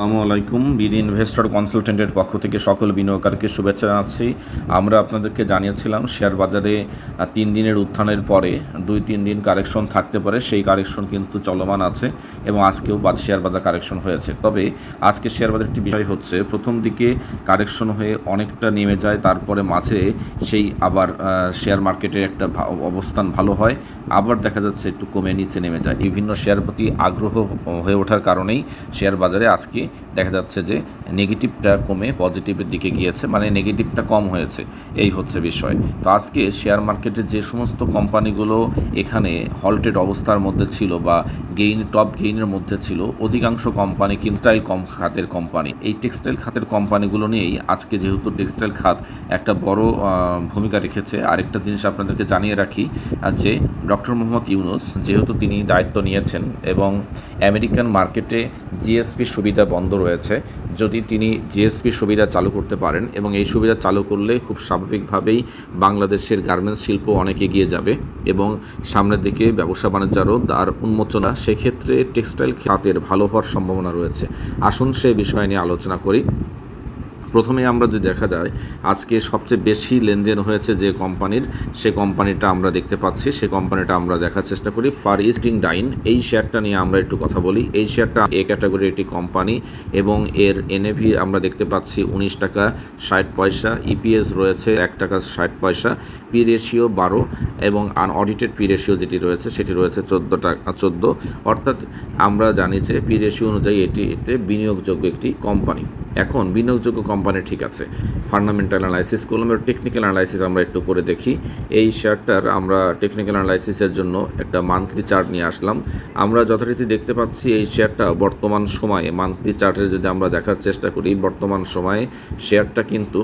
আসসালামু আলাইকুম। BD investor কনসালটেন্টের পক্ষ থেকে সকল বিনিয়োগকারীকে শুভেচ্ছা জানাচ্ছি। আমরা আপনাদেরকে জানিয়েছিলাম, শেয়ার বাজারে তিন দিনের উত্থানের পরে দুই তিন দিন কারেকশন থাকতে পারে, সেই কারেকশন কিন্তু চলমান আছে এবং আজকেও শেয়ার বাজার কারেকশন হয়েছে। তবে আজকে শেয়ার বাজার একটি বিষয় হচ্ছে, প্রথম দিকে কারেকশন হয়ে অনেকটা নেমে যায়, তারপরে মাঝে সেই আবার শেয়ার মার্কেটের একটা অবস্থান ভালো হয়, আবার দেখা যাচ্ছে একটু কমে নিচে নেমে যায়। বিভিন্ন শেয়ার প্রতি আগ্রহ হয়ে ওঠার কারণেই শেয়ার বাজারে আজকে দেখা যাচ্ছে যে নেগেটিভটা কমে পজিটিভের দিকে গিয়েছে মানে নেগেটিভটা কম হয়েছে। এই হচ্ছে বিষয়। তো আজকে শেয়ার মার্কেটে যে সমস্ত কোম্পানিগুলো এখানে হল্টেড অবস্থার মধ্যে ছিল বা গেইন টপ গেইনের মধ্যে ছিল, অধিকাংশ কোম্পানি টেক্সটাইল কম, খাতের কোম্পানি। এই টেক্সটাইল খাতের কোম্পানিগুলো নিয়েই আজকে যেহেতু টেক্সটাইল খাত একটা বড় ভূমিকা রেখেছে, আরেকটা জিনিস আপনাদেরকে জানিয়ে রাখি যে ডক্টর মোহাম্মদ ইউনুস যেহেতু তিনি দায়িত্ব নিয়েছেন এবং আমেরিকান মার্কেটে জিএসপি সুবিধা বন্ধ রয়েছে, যদি তিনি জিএসপি সুবিধা চালু করতে পারেন এবং এই সুবিধা চালু করলে খুব স্বাভাবিকভাবেই বাংলাদেশের গার্মেন্টস শিল্প অনেক এগিয়ে যাবে এবং সামনের দিকে ব্যবসা বাণিজ্যেরও তার উন্মোচনা, সেক্ষেত্রে টেক্সটাইল খাতের ভালো হওয়ার সম্ভাবনা রয়েছে। আসুন সে বিষয় নিয়ে আলোচনা করি। প্রথমে আমরা যদি দেখা যায়, আজকে সবচেয়ে বেশি লেনদেন হয়েছে যে কোম্পানির, সে কোম্পানিটা আমরা দেখতে পাচ্ছি, সে কোম্পানিটা আমরা দেখার চেষ্টা করি, ফার ইস্টিং ডাইন এই শেয়ারটা নিয়ে আমরা একটু কথা বলি। এই শেয়ারটা এ ক্যাটাগরির একটি কোম্পানি এবং এর এনএভি আমরা দেখতে পাচ্ছি উনিশ টাকা ষাট পয়সা ইপিএস রয়েছে এক টাকা ষাট পয়সা, পি রেশিও বারো এবং আনঅডিটেড পি রেশিও যেটি রয়েছে, সেটি রয়েছে চোদ্দ টাকা চোদ্দ। অর্থাৎ আমরা জানি যে পি রেশিও অনুযায়ী এটি এতে বিনিয়োগযোগ্য একটি কোম্পানি। এখন বিনিয়োগযোগ্য ঠিক আছে। ফান্ডামেন্টাল অ্যানালাইসিস করলাম এবার টেকনিক্যাল অ্যানালাইসিস আমরা একটু করে দেখি। এই শেয়ারটার আমরা টেকনিক্যাল অ্যানালাইসিসের জন্য একটা মান্থলি চার্ট নিয়ে আসলাম। আমরা যথারীতি দেখতে পাচ্ছি এই শেয়ারটা বর্তমান সময়ে মান্থলি চার্টের যদি আমরা দেখার চেষ্টা করি, বর্তমান সময়ে শেয়ারটা কিন্তু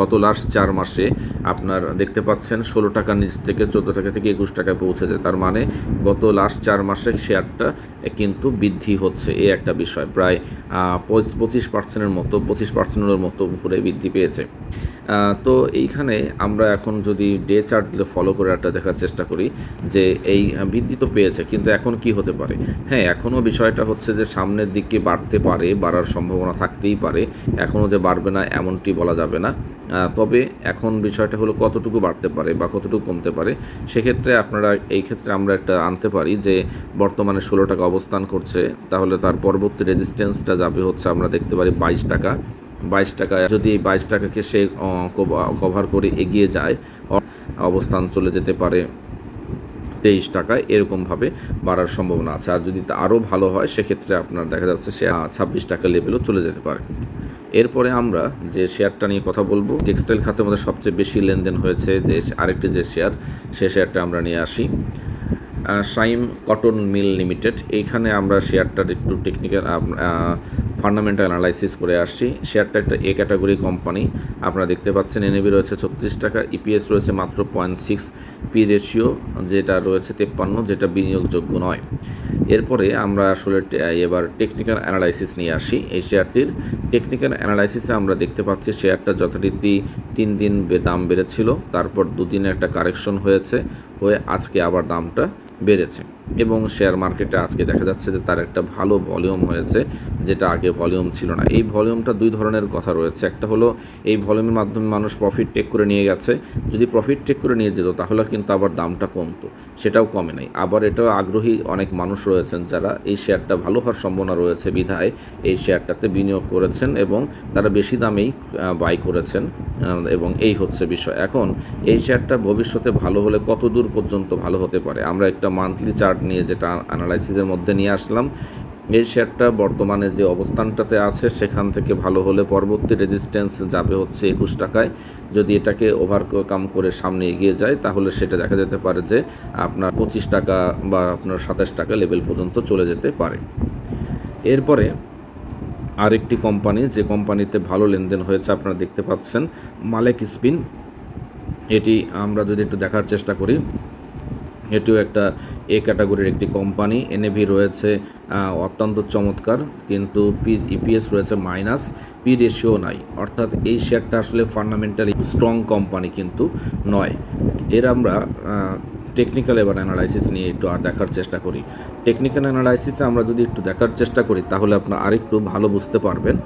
গত লাস্ট চার মাসে আপনার দেখতে পাচ্ছেন ষোলো টাকার নিচ থেকে চোদ্দ টাকা থেকে একুশ টাকায় পৌঁছেছে। তার মানে গত লাস্ট চার মাসে শেয়ারটা কিন্তু বৃদ্ধি হচ্ছে। এই একটা বিষয়। প্রায় পঁচিশ পার্সেন্টের মতো, পঁচিশ পার্সেন্টের মতো উপরে বৃদ্ধি পেয়েছে। তো এইখানে আমরা এখন যদি ডে চার্ট ফলো করে একটা দেখার চেষ্টা করি যে এই বৃদ্ধি তো পেয়েছে, কিন্তু এখন কি হতে পারে? হ্যাঁ এখনও বিষয়টা হচ্ছে যে সামনের দিকে বাড়তে পারে, বাড়ার সম্ভাবনা থাকতেই পারে এখনও যে বাড়বে না এমনটি বলা যাবে না। তবে এখন বিষয়টা হলো কতটুকু বাড়তে পারে বা কতটুকু কমতে পারে, সেক্ষেত্রে আপনারা এই ক্ষেত্রে আমরা একটা আনতে পারি যে বর্তমানে ষোলো টাকা অবস্থান করছে, তাহলে তার পরবর্তী রেজিস্ট্যান্সটা যাবে হচ্ছে আমরা দেখতে পারি বাইশ টাকা। বাইশ টাকা, যদি এই বাইশ টাকাকে সে কভার করে এগিয়ে যায় অবস্থান চলে যেতে পারে তেইশ টাকায় এরকমভাবে বাড়ার সম্ভাবনা আছে। আর যদি আরও ভালো হয়, সেক্ষেত্রে আপনার দেখা যাচ্ছে সে ছাব্বিশ টাকা লেভেলও চলে যেতে পারে। এরপরে আমরা যে শেয়ারটা নিয়ে কথা বলব টেক্সটাইল খাতের মধ্যে সবচেয়ে বেশি লেনদেন হয়েছে যে, আরেকটি যে শেয়ার সে শেয়ারটা আমরা নিয়ে আসি। শাইম কটন মিল লিমিটেড, এইখানে আমরা শেয়ারটার একটু টেকনিক্যাল ফান্ডামেন্টাল অ্যানালাইসিস করে আসছি। শেয়ারটা একটা এ ক্যাটাগরি কোম্পানি আপনারা দেখতে পাচ্ছেন এনএবি রয়েছে ছত্রিশ টাকা ইপিএস রয়েছে মাত্র পয়েন্ট সিক্স পি রেশিও যেটা রয়েছে তেপ্পান্ন, যেটা বিনিয়োগযোগ্য নয়। এরপরে আমরা আসলে এবার টেকনিক্যাল অ্যানালাইসিস নিয়ে আসি। এই শেয়ারটির টেকনিক্যাল অ্যানালাইসিসে আমরা দেখতে পাচ্ছি শেয়ারটা যথারীতি তিন দিন দাম বেড়েছিল। তারপর দুদিনে একটা কারেকশন হয়েছে, হয়ে আজকে আবার দামটা বেড়েছে। এবং শেয়ার মার্কেটে আজকে দেখা যাচ্ছে যে তার একটা ভালো ভলিউম হয়েছে, যেটা আগে ভলিউম ছিল না। এই ভলিউমটা দুই ধরনের কথা রয়েছে। একটা হলো, এই ভলিউমের মাধ্যমে মানুষ প্রফিট টেক করে নিয়ে গেছে। যদি প্রফিট টেক করে নিয়ে যেত, তাহলে কিন্তু আবার দামটা কমতো, সেটাও কমে নাই। আবার এটাও আগ্রহী অনেক মানুষ রয়েছেন যারা এই শেয়ারটা ভালো হওয়ার সম্ভাবনা রয়েছে বিধায়, এই শেয়ারটাতে বিনিয়োগ করেছেন এবং তারা বেশি দামেই বাই করেছেন এবং এই হচ্ছে বিষয়। এখন, এই শেয়ারটা ভবিষ্যতে ভালো হলে কত দূর পর্যন্ত ভালো হতে পারে? আমরা একটা মান্থলি চার্ট নিয়ে যেটা অ্যানালাইসিসের মধ্যে নিয়ে আসলাম, এই শেয়ারটা বর্তমানে যে অবস্থানটাতে আছে, সেখান থেকে ভালো হলে পরবর্তী রেজিস্ট্যান্স যাবে হচ্ছে একুশ টাকায়। যদি এটাকে ওভারকাম করে সামনে এগিয়ে যায়, তাহলে সেটা দেখা যেতে পারে যে আপনার পঁচিশ টাকা বা আপনার সাতাশ টাকা লেভেল পর্যন্ত চলে যেতে পারে। এরপরে আরেকটি কোম্পানি যে কোম্পানিতে ভালো লেনদেন হয়েছে, আপনারা দেখতে পাচ্ছেন, মালেক স্পিন। এটি আমরা যদি একটু দেখার চেষ্টা করি এটিও একটা এ ক্যাটাগরির একটি কোম্পানি। এনএভি রয়েছে অত্যন্ত চমৎকার, কিন্তু পি ইপিএস রয়েছে মাইনাস পি রেশিও নাই। অর্থাৎ এই শেয়ারটা আসলে ফান্ডামেন্টালি স্ট্রং কোম্পানি কিন্তু নয়। এর আমরা টেকনিক্যাল এবার অ্যানালাইসিস নিয়ে একটু আর দেখার চেষ্টা করি। টেকনিক্যাল অ্যানালাইসিসে আমরা যদি একটু দেখার চেষ্টা করি, তাহলে আপনার আরেকটু ভালো বুঝতে পারবেন।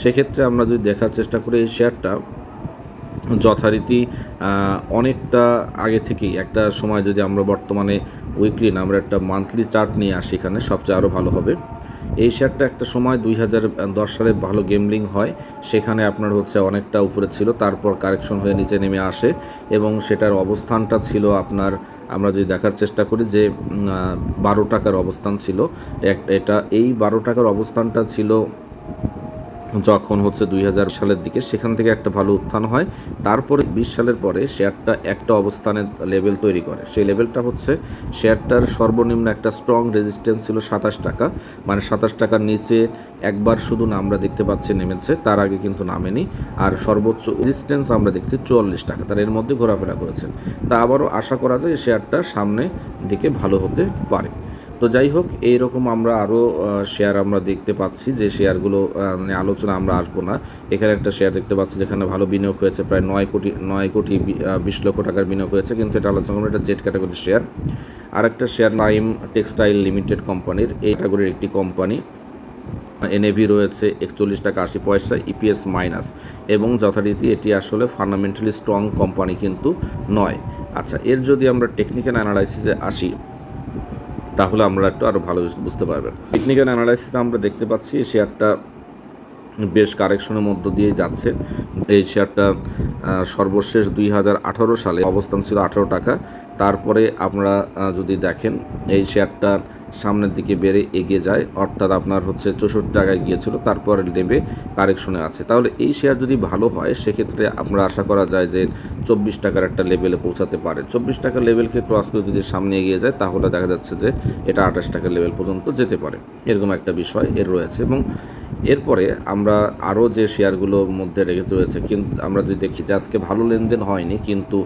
সেক্ষেত্রে আমরা যদি দেখার চেষ্টা করি, এই শেয়ারটা যথারীতি অনেকটা আগে থেকেই। একটা সময় যদি আমরা বর্তমানে উইকলি না আমরা একটা মান্থলি চার্ট নিয়ে আসি এখানে, সবচেয়ে আরও ভালো হবে। এই শেয়ারটা একটা সময় দুই হাজার দশ সালে ভালো গেমলিং হয়, সেখানে আপনার হচ্ছে অনেকটা উপরে ছিল, তারপর কারেকশন হয়ে নিচে নেমে আসে এবং সেটার অবস্থানটা ছিল আপনার, আমরা যদি দেখার চেষ্টা করি যে বারো টাকার অবস্থান ছিল। এটা, এই বারো টাকার অবস্থানটা ছিল যখন হচ্ছে দুই হাজার সালের দিকে সেখান থেকে একটা ভালো উত্থান হয়, তারপরে বিশ সালের পরে শেয়ারটা একটা অবস্থানের লেভেল তৈরি করে। সেই লেভেলটা হচ্ছে শেয়ারটার সর্বনিম্ন একটা স্ট্রং রেজিস্ট্যান্স ছিল সাতাশ টাকা। মানে সাতাশ টাকার নিচে একবার শুধু আমরা দেখতে পাচ্ছি নেমেছে, তার আগে কিন্তু নামেনি। আর সর্বোচ্চ রেজিস্ট্যান্স আমরা দেখছি চুয়াল্লিশ টাকা, তার এর মধ্যে ঘোরাফেরা করেছে তা আবারও আশা করা যায় শেয়ারটা সামনে দিকে ভালো হতে পারে। তো যাই হোক, এইরকম আমরা আরও শেয়ার আমরা দেখতে পাচ্ছি। যে শেয়ারগুলো মানে আলোচনা আমরা আসব না। এখানে একটা শেয়ার দেখতে পাচ্ছি যেখানে ভালো বিনিয়োগ হয়েছে, প্রায় নয় কোটি নয় কোটি বিশ লক্ষ টাকার বিনিয়োগ হয়েছে। কিন্তু এটা আলোচনা করব এটা জেড ক্যাটাগরির শেয়ার আরেকটা শেয়ার নাইম টেক্সটাইল লিমিটেড কোম্পানির এই ক্যাটাগরির একটি কোম্পানি এনএভি রয়েছে, একচল্লিশ টাকা আশি পয়সা ইপিএস মাইনাস এবং যথারীতি এটি আসলে ফান্ডামেন্টালি স্ট্রং কোম্পানি কিন্তু নয়। আচ্ছা এর যদি আমরা টেকনিক্যাল অ্যানালাইসিসে আসি তাহলে আমরা একটু আরও ভালো বুঝতে পারবেন। টেকনিক্যাল অ্যানালাইসিসে আমরা দেখতে পাচ্ছি শেয়ারটা বেশ কারেকশনের মধ্য দিয়ে যাচ্ছে। এই শেয়ারটা সর্বশেষ দুই হাজার আঠারো সালে অবস্থান ছিল আঠারো টাকা। তারপরে আমরা যদি দেখেন, এই শেয়ারটা সামনের দিকে বেড়ে এগিয়ে যায়, অর্থাৎ আপনার হচ্ছে চৌষট্টি টাকায় গিয়েছিল, তারপরে নেমে কারেকশনে আছে। তাহলে এই শেয়ার যদি ভালো হয়, সেক্ষেত্রে আমরা আশা করা যায় যে চব্বিশ টাকার একটা লেভেলে পৌঁছাতে পারে। চব্বিশ টাকার লেভেলকে ক্রস করে যদি সামনে এগিয়ে যায়, তাহলে দেখা যাচ্ছে যে এটা আঠাশ টাকার লেভেল পর্যন্ত যেতে পারে। এরকম একটা বিষয় এর রয়েছে এবং এরপরে আমরা আরও যে শেয়ারগুলোর মধ্যে রেখে রয়েছে, কিন্তু আমরা যদি দেখি যে আজকে ভালো লেনদেন হয়নি, কিন্তু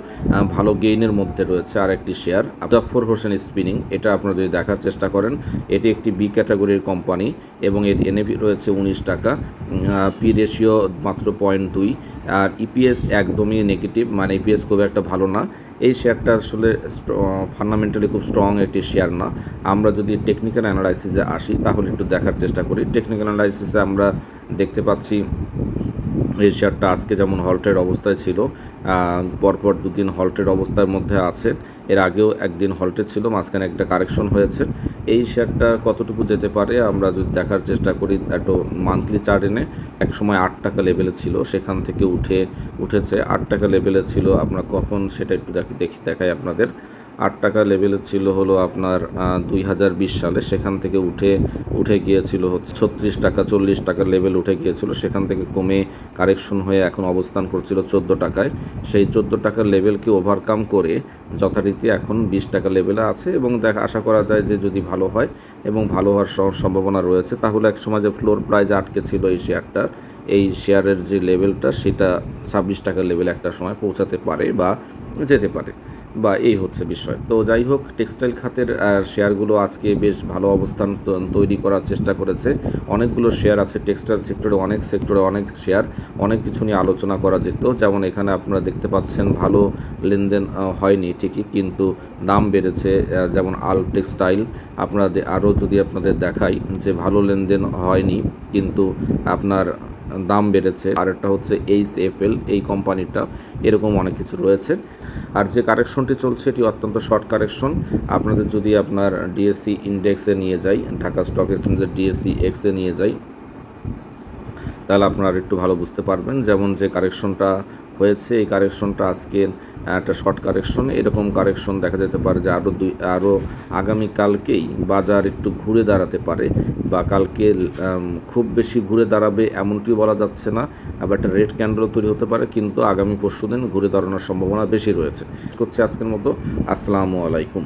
ভালো গেইনের মধ্যে রয়েছে আর একটি শেয়ার জাফর হোসেন স্পিনিং এটা আপনারা যদি দেখার চেষ্টা করেন। এটি একটি বি ক্যাটাগরির কোম্পানি এবং এর এনএভি রয়েছে উনিশ টাকা। পি রেশিও মাত্র পয়েন্ট দুই। আর ইপিএস একদমই নেগেটিভ মানে ইপিএস খুব একটা ভালো না। এই শেয়ারটা আসলে ফান্ডামেন্টালি খুব স্ট্রং একটি শেয়ার না। আমরা যদি টেকনিক্যাল অ্যানালাইসিসে আসি, তাহলে একটু দেখার চেষ্টা করি। টেকনিক্যাল অ্যানালাইসিসে আমরা দেখতে পাচ্ছি, এই শেয়ারটা আজকে যেমন হল্টের অবস্থায় ছিল পরপর দুদিন হল্টের অবস্থার মধ্যে আছে। এর আগেও একদিন হল্টে ছিল, মাঝখানে একটা কারেকশন হয়েছে। এই শেয়ারটা কতটুকু যেতে পারে, আমরা যদি দেখার চেষ্টা করি একটু মান্থলি চার্ট এনে এক সময় আট টাকা লেভেলে ছিল, সেখান থেকে উঠে, উঠেছে। আট টাকা লেভেলে ছিল আপনার কখন সেটা একটু দেখি দেখি, দেখাই আপনাদের। আট টাকা লেভেলে ছিল হলো আপনার দুই হাজার বিশ সালে। সেখান থেকে উঠে উঠে গিয়েছিল হচ্ছে ছত্রিশ টাকা, চল্লিশ টাকার লেভেল উঠে গিয়েছিল। সেখান থেকে কমে কারেকশন হয়ে এখন অবস্থান করছিল চোদ্দ টাকায়। সেই চোদ্দ টাকার লেভেলকে ওভারকাম করে যথারীতি এখন বিশ টাকা লেভেলে আছে এবং দেখা, আশা করা যায় যে যদি ভালো হয় এবং ভালো হওয়ার স- সম্ভাবনা রয়েছে, তাহলে এক সময় যে ফ্লোর প্রাইজ আটকে ছিল এই শেয়ারটার এই শেয়ারের যে লেভেলটা সেটা ছাব্বিশ টাকার লেভেলে একটা সময় পৌঁছাতে পারে বা যেতে পারে। বা এই হচ্ছে বিষয়। তো যাই হোক, টেক্সটাইল খাতের শেয়ারগুলো আজকে বেশ ভালো অবস্থান তৈরি করার চেষ্টা করেছে। অনেকগুলো শেয়ার আছে, টেক্সটাইল সেক্টরে অনেক সেক্টরে অনেক শেয়ার, অনেক কিছু নিয়ে আলোচনা করা যেত। যেমন এখানে আপনারা দেখতে পাচ্ছেন, ভালো লেনদেন হয়নি ঠিকই, কিন্তু দাম বেড়েছে যেমন আল টেক্সটাইল। আপনারা আরও যদি আপনাদের দেখাই যে ভালো লেনদেন হয়নি, কিন্তু আপনার দাম বেড়েছে। আরেকটা হচ্ছে এইচ এফ এল, এই কোম্পানিটা। এরকম অনেক কিছু রয়েছে। আর যে কারেকশনটি চলছে, এটি অত্যন্ত শর্ট কারেকশন। আপনাদের যদি আপনার ডিএসসি ইন্ডেক্সে নিয়ে যাই, ঢাকা স্টক এক্সচেঞ্জের ডিএসসি এক্সে নিয়ে যাই, তাহলে আপনারা একটু ভালো বুঝতে পারবেন। যেমন যে কারেকশনটা হয়েছে, এই কারেকশনটা আজকে একটা শর্ট কারেকশন। এরকম কারেকশন দেখা যেতে পারে যে আরও দুই আরও আগামীকালকেই বাজার একটু ঘুরে দাঁড়াতে পারে বা কালকে খুব বেশি ঘুরে দাঁড়াবে এমনটিও বলা যাচ্ছে না, আবার একটা রেড ক্যান্ডেলও তৈরি হতে পারে, কিন্তু আগামী পরশু দিন ঘুরে দাঁড়ানোর সম্ভাবনা বেশি রয়েছে। করছে আজকের মতো। আসসালামু আলাইকুম।